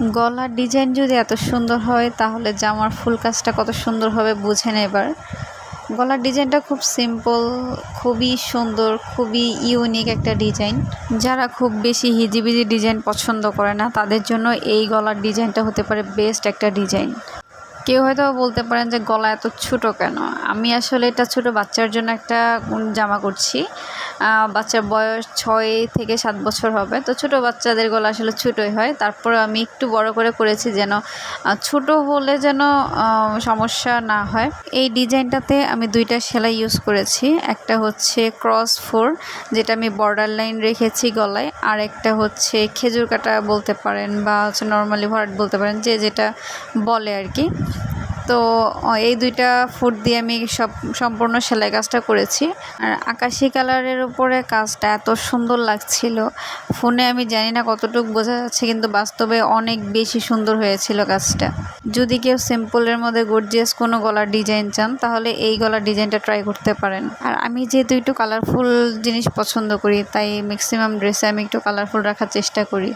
গলার ডিজাইন যদি এত সুন্দর হয়, তাহলে জামার ফুল কাজটা কত সুন্দর হবে বুঝেন এবার। গলার ডিজাইনটা খুব সিম্পল খুবই সুন্দর, খুবই ইউনিক একটা ডিজাইন। যারা খুব বেশি হিজিবিজি ডিজাইন পছন্দ করে না, তাদের জন্য এই গলার ডিজাইনটা হতে পারে বেস্ট একটা ডিজাইন। কেউ হয়তো বলতে পারেন যে, গলা এত ছোটো কেন? আমি আসলে এটা ছোট বাচ্চার জন্য একটা জামা করছি। বাচ্চার বয়স ছয় থেকে সাত বছর হবে। তো ছোট বাচ্চাদের গলা আসলে ছোটোই হয়। তারপরে আমি একটু বড় করে করেছি যেন ছোট হলে যেন সমস্যা না হয়। এই ডিজাইনটাতে আমি দুইটা সেলাই ইউজ করেছি। একটা হচ্ছে ক্রস ফোর যেটা আমি বর্ডার লাইন রেখেছি গলায়। আর একটা হচ্ছে খেজুর কাটা বলতে পারেন বা হচ্ছে নর্মালি ভরাট বলতে পারেন, যে যেটা বলে আর কি। তো এই দুইটা ফুট দিয়ে আমি সব, সম্পূর্ণ সেলাই কাজটা করেছি। আর আকাশি কালারের উপরে কাজটা এত সুন্দর লাগছিল। ফোনে আমি জানি না কতটুকু বোঝা যাচ্ছে, কিন্তু বাস্তবে অনেক বেশি সুন্দর হয়েছিল কাজটা। যদি কেউ সিম্পলের মধ্যে গর্জিয়াস কোনো গলার ডিজাইন চান, তাহলে এই গলার ডিজাইনটা ট্রাই করতে পারেন। আর আমি যেহেতু একটু কালারফুল জিনিস পছন্দ করি, তাই ম্যাক্সিমাম ড্রেসে আমি একটু কালারফুল রাখার চেষ্টা করি।